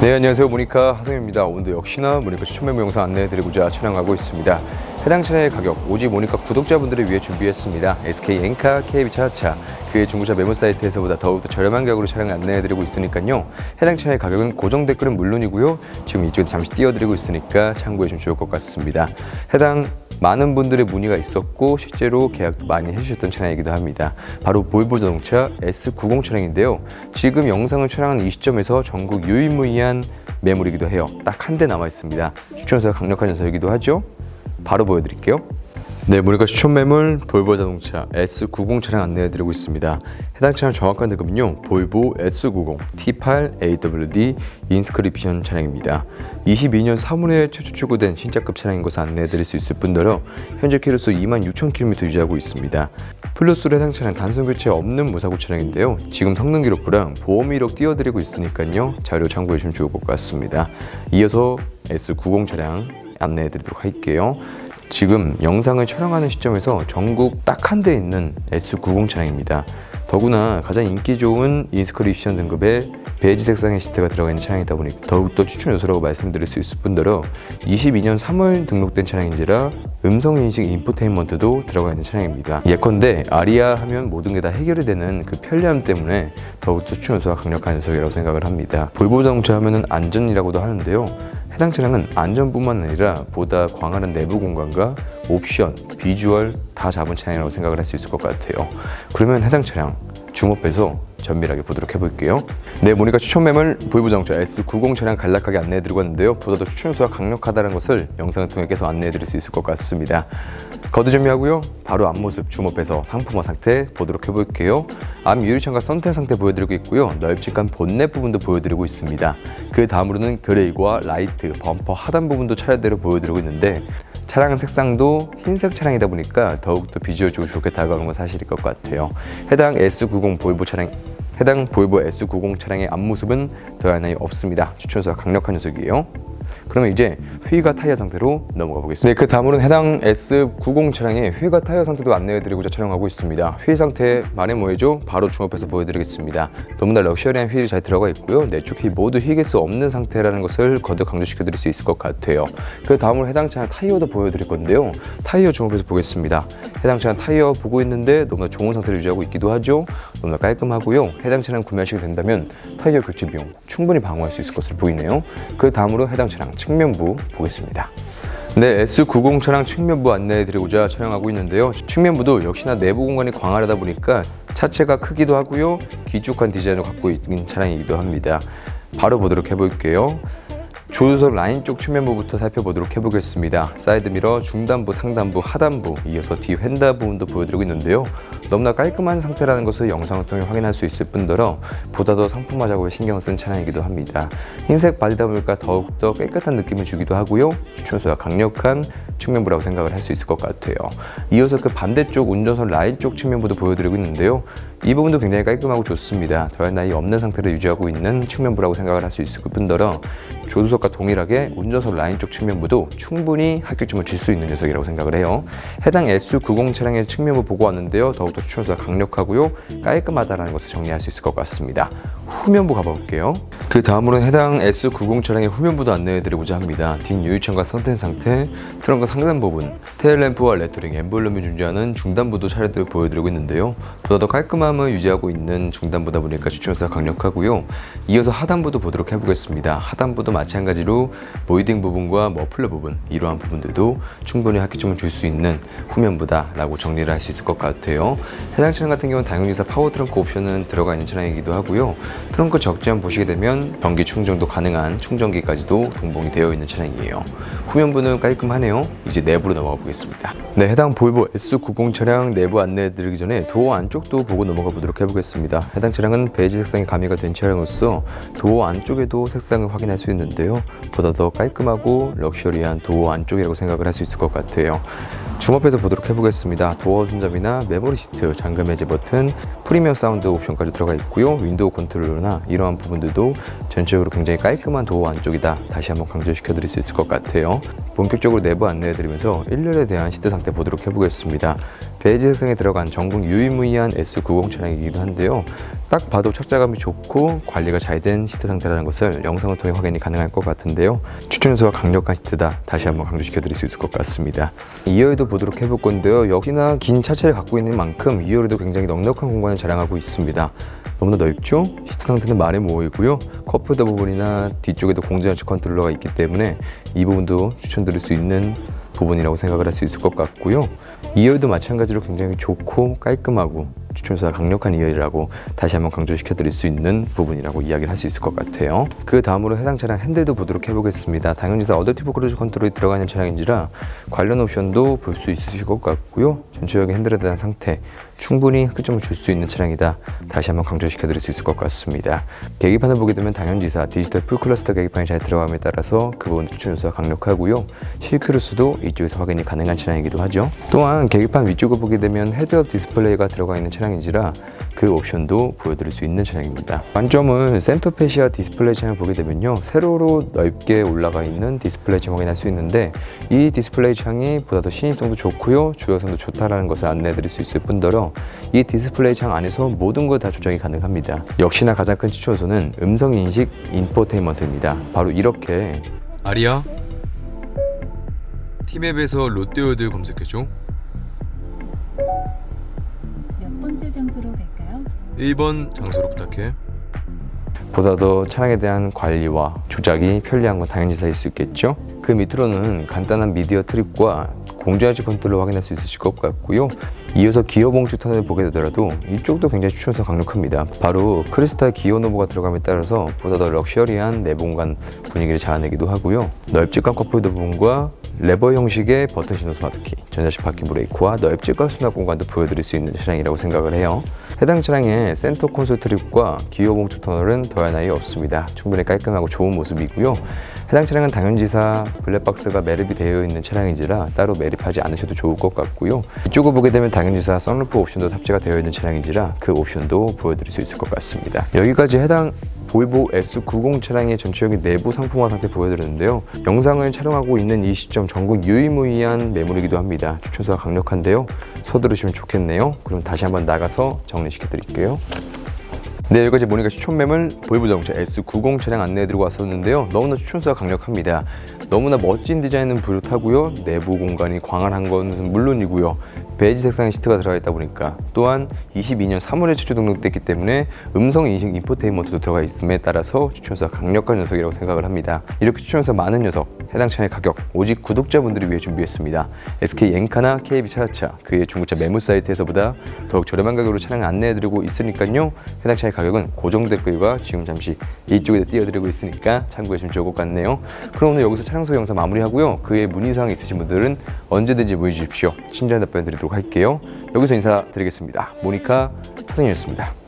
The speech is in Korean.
네 안녕하세요. 모니카 하성입니다. 오늘도 역시나 모니카 추천 매물 영상 안내해드리고자 촬영하고 있습니다 해당 차량의 가격 오직 모니카 구독자분들을 위해 준비했습니다 SK 엔카 KB 차차 그의 중고차 매물 사이트에서보다 더욱더 저렴한 가격으로 차량을 안내해드리고 있으니까요 해당 차량의 가격은 고정 댓글은 물론이고요 지금 이쪽에 잠시 띄워드리고 있으니까 참고해 주면 좋을 것 같습니다 해당 많은 분들의 문의가 있었고 실제로 계약도 많이 해주셨던 차량이기도 합니다. 바로 볼보 자동차 S90 차량인데요. 지금 영상을 촬영하는 이 시점에서 전국 유일무이한 매물이기도 해요. 딱 한 대 남아 있습니다. 추천서가 강력한 녀석이기도 하죠. 바로 보여드릴게요. 네, 모니카 추천 매물 볼보 자동차 S90 차량 안내해드리고 있습니다. 해당 차량 정확한 등급은요, 볼보 S90 T8 AWD 인스크립션 차량입니다. 22년 3월에 최초 출고된 신차급 차량인 것을 안내해드릴 수 있을 뿐더러 현재 키로수 26,000km 유지하고 있습니다. 플러스로 해당 차량 단순 교체 없는 무사고 차량인데요. 지금 성능 기록부랑 보험 이력 띄워드리고 있으니까요. 자료 참고해 주시면 좋을 것 같습니다. 이어서 S90 차량 안내해 드리도록 할게요. 지금 영상을 촬영하는 시점에서 전국 딱 한 대 있는 S90 차량입니다. 더구나 가장 인기 좋은 인스크립션 등급의 베이지 색상의 시트가 들어가 있는 차량이다 보니 더욱더 추천 요소라고 말씀드릴 수 있을 뿐더러 22년 3월 등록된 차량인지라 음성 인식 인포테인먼트도 들어가 있는 차량입니다. 예컨대 아리아 하면 모든 게 다 해결이 되는 그 편리함 때문에 더욱더 추천 요소가 강력한 녀석이라고 생각을 합니다. 볼보 자동차 하면은 안전이라고도 하는데요. 해당 차량은 안전뿐만 아니라 보다 광활한 내부 공간과 옵션, 비주얼 다 잡은 차량이라고 생각을 할 수 있을 것 같아요. 그러면 해당 차량 주목해서 전밀하게 보도록 해볼게요. 네, 모니카 추천 매물 보이부 자동차 S90 차량 간략하게 안내해드리고 왔는데요. 보다 더 추천 요소가 강력하다는 것을 영상을 통해 계속 안내해드릴 수 있을 것 같습니다. 거두 준비하고요. 바로 앞모습 주목해서 상품화 상태 보도록 해볼게요. 앞 유리창과 선택 상태 보여드리고 있고요. 널찍한 본넷 부분도 보여드리고 있습니다. 그 다음으로는 그레이와 라이트, 범퍼 하단 부분도 차례대로 보여드리고 있는데 차량 색상도 흰색 차량이다 보니까 더욱더 비주얼적으로 좋게 다가오는 건 사실일 것 같아요. 해당 S90 볼보 차량 해당 볼보 S90 차량의 앞모습은 더할 나위 없습니다. 추천서가 강력한 녀석이에요. 그러면 이제 휠과 타이어 상태로 넘어가 보겠습니다. 네, 그 다음으로는 해당 S90 차량의 휠과 타이어 상태도 안내해드리고자 촬영하고 있습니다. 휠 상태 말해 뭐해죠? 바로 중업해서 보여드리겠습니다. 너무나 럭셔리한 휠이 잘 들어가 있고요. 내쪽 휠 모두 휘게스 없는 상태라는 것을 거듭 강조시켜드릴 수 있을 것 같아요. 그 다음으로 해당 차량 타이어도 보여드릴 건데요. 타이어 중업해서 보겠습니다. 해당 차량 타이어 보고 있는데 너무나 좋은 상태를 유지하고 있기도 하죠. 너무나 깔끔하고요. 해당 차량 구매하시게 된다면 타이어 교체 비용 충분히 방어할 수 있을 것으로 보이네요. 그 다음으로 해당 차량 측면부 보겠습니다. 네, S90 차량 측면부 안내해드리고자 촬영하고 있는데요. 측면부도 역시나 내부 공간이 광활하다 보니까 차체가 크기도 하고요. 길쭉한 디자인을 갖고 있는 차량이기도 합니다. 바로 보도록 해볼게요. 조수석 라인 쪽 측면부부터 살펴보도록 해보겠습니다. 사이드미러, 중단부, 상단부, 하단부, 이어서 뒤 휀다 부분도 보여드리고 있는데요. 너무나 깔끔한 상태라는 것을 영상을 통해 확인할 수 있을 뿐더러 보다 더 상품 화 작업에 신경을 쓴 차량이기도 합니다. 흰색 바디다 보니까 더욱더 깨끗한 느낌을 주기도 하고요. 추천소가 강력한 측면부라고 생각을 할 수 있을 것 같아요. 이어서 그 반대쪽 운전석 라인 쪽 측면부도 보여드리고 있는데요. 이 부분도 굉장히 깔끔하고 좋습니다. 더할 나위 없는 상태를 유지하고 있는 측면부라고 생각을 할 수 있을 뿐더러 조수석과 동일하게 운전석 라인 쪽 측면부도 충분히 합격점을 줄 수 있는 녀석이라고 생각을 해요. 해당 S90 차량의 측면부 보고 왔는데요. 더욱더 추천수가 강력하고요. 깔끔하다는 것을 정리할 수 있을 것 같습니다. 후면부 가볼게요. 그 다음으로는 해당 S90 차량의 후면부도 안내해드리고자 합니다. 뒷 유리창과 선텐 상태, 트렁크 상단 부분, 테일램프와 레터링, 엠블럼이 존재하는 중단부도 차례대로 보여드리고 있는데요. 보다 더 깔끔 함을 유지하고 있는 중단부다 보니까 추천수가 강력하고요. 이어서 하단부도 보도록 해보겠습니다. 하단부도 마찬가지로 보이딩 부분과 머플러 부분, 이러한 부분들도 충분히 합격점을 줄 수 있는 후면부다라고 정리를 할 수 있을 것 같아요. 해당 차량 같은 경우는 당연히사 파워 트렁크 옵션은 들어가 있는 차량이기도 하고요. 트렁크 적재함 보시게 되면 전기 충전도 가능한 충전기까지도 동봉이 되어 있는 차량이에요. 후면부는 깔끔하네요. 이제 내부로 넘어가 보겠습니다. 네, 해당 볼보 S90 차량 내부 안내해 드리기 전에 도어 안쪽도 보고 넘어가 보도록 해보겠습니다. 해당 차량은 베이지 색상이 가미가 된 차량으로서 도어 안쪽에도 색상을 확인할 수 있는데요. 보다 더 깔끔하고 럭셔리한 도어 안쪽이라고 생각을 할 수 있을 것 같아요. 줌업해서 보도록 해보겠습니다. 도어 손잡이나 메모리 시트, 잠금 해제 버튼, 프리미엄 사운드 옵션까지 들어가 있고요. 윈도우 컨트롤러나 이러한 부분들도 전체적으로 굉장히 깔끔한 도어 안쪽이다. 다시 한번 강조시켜 드릴 수 있을 것 같아요. 본격적으로 내부 안내해 드리면서 1열에 대한 시트 상태 보도록 해보겠습니다. 베이지 색상에 들어간 전국 유일무이한 S90 차량이기도 한데요. 딱 봐도 착자감이 좋고 관리가 잘 된 시트 상태라는 것을 영상을 통해 확인이 가능할 것 같은데요. 추천 요소가 강력한 시트다. 다시 한번 강조시켜 드릴 수 있을 것 같습니다. 2열도 보도록 해볼 건데요. 역시나 긴 차체를 갖고 있는 만큼 2열에도 굉장히 넉넉한 공간을 자랑하고 있습니다. 너무나 넓죠? 시트 상태는 말해 모이고요. 컵홀더 부분이나 뒤쪽에도 공전식 컨트롤러가 있기 때문에 이 부분도 추천드릴 수 있는 부분이라고 생각을 할 수 있을 것 같고요. 2열도 마찬가지로 굉장히 좋고 깔끔하고 추천수가 강력한 2열이라고 다시 한번 강조시켜 드릴 수 있는 부분이라고 이야기를 할 수 있을 것 같아요. 그 다음으로 해당 차량 핸들도 보도록 해보겠습니다. 당연히사 어댑티브 크루즈 컨트롤이 들어가 있는 차량인지라 관련 옵션도 볼 수 있으실 것 같고요. 전체적인 핸들에 대한 상태 충분히 흑점을 줄 수 있는 차량이다. 다시 한번 강조시켜 드릴 수 있을 것 같습니다. 계기판을 보게 되면 당연지사 디지털 풀 클러스터 계기판이 잘 들어감에 따라서 그 부분 추천 요소가 강력하고요. 실크루스도 이쪽에서 확인이 가능한 차량이기도 하죠. 또한 계기판 위쪽을 보게 되면 헤드업 디스플레이가 들어가 있는 차량 인지라 그 옵션도 보여드릴 수 있는 차량입니다. 관점은 센터페시아 디스플레이 창을 보게 되면요. 세로로 넓게 올라가 있는 디스플레이 창 확인할 수 있는데 이 디스플레이 창이 보다 더 신입성도 좋고요. 주요성도 좋다라는 것을 안내해 드릴 수 있을 뿐더러 이 디스플레이 창 안에서 모든 것다 조정이 가능합니다. 역시나 가장 큰 추천소는 음성 인식 인포테인먼트입니다. 바로 이렇게 아리야 티맵에서 롯데월드 검색해줘. 번째 장소로 갈까요? 1번 장소로 부탁해. 보다 더 차량에 대한 관리와 조작이 편리한 건 당연히 있을 수 있겠죠. 그 밑으로는 간단한 미디어 트립과 공조하지 컨트롤을 확인할 수 있으실 것 같고요. 이어서 기어 봉축 터널을 보게 되더라도 이쪽도 굉장히 추천서 강력합니다. 바로 크리스탈 기어 노브가 들어감에 따라서 보다 더 럭셔리한 내부 공간 분위기를 자아내기도 하고요. 넓직한 컵홀더 부분과 레버 형식의 버튼 신호 스마트키, 전자식 바퀴 브레이크와 넓직한 수납 공간도 보여드릴 수 있는 차량이라고 생각을 해요. 해당 차량의 센터 콘솔 트립과 기어 봉축 터널은 더할 나위 없습니다. 충분히 깔끔하고 좋은 모습이고요. 해당 차량은 당연지사 블랙박스가 매립이 되어 있는 차량인지라 따로 매립하지 않으셔도 좋을 것 같고요. 이쪽을 보게 되면 당연지사 썬루프 옵션도 탑재가 되어 있는 차량인지라 그 옵션도 보여드릴 수 있을 것 같습니다. 여기까지 해당 볼보 S90 차량의 전체적인 내부 상품화 상태 보여드렸는데요. 영상을 촬영하고 있는 이 시점 전국 유일무이한 매물이기도 합니다. 추천수가 강력한데요. 서두르시면 좋겠네요. 그럼 다시 한번 나가서 정리시켜 드릴게요. 네, 여기까지 모니까 추천 매물 볼보 자동차 S90 차량 안내해드리고 왔었는데요. 너무나 추천수가 강력합니다. 너무나 멋진 디자인은 비롯하고요. 내부 공간이 광활한 것은 물론이고요. 베이지 색상의 시트가 들어가 있다 보니까 또한 22년 3월에 최초 등록됐기 때문에 음성 인식 인포테인먼트도 들어가 있음에 따라서 추천수가 강력한 녀석이라고 생각을 합니다. 이렇게 추천수 많은 녀석, 해당 차의 가격 오직 구독자분들을 위해 준비했습니다. SK 엔카나 KB 차차차 그의 중고차 매물 사이트에서보다 더욱 저렴한 가격으로 차량을 안내해드리고 있으니까요. 해당 차의 가격은 고정 댓글과 지금 잠시 이쪽에 띄워드리고 있으니까 참고해주시면 좋을 것 같네요. 그럼 오늘 여기서 차량 소개 영상 마무리하고요. 그의 문의사항 있으신 분들은 언제든지 문의 주십시오. 친절한 답변 드리도록 할게요. 여기서 인사드리겠습니다. 모니카 하승이었습니다.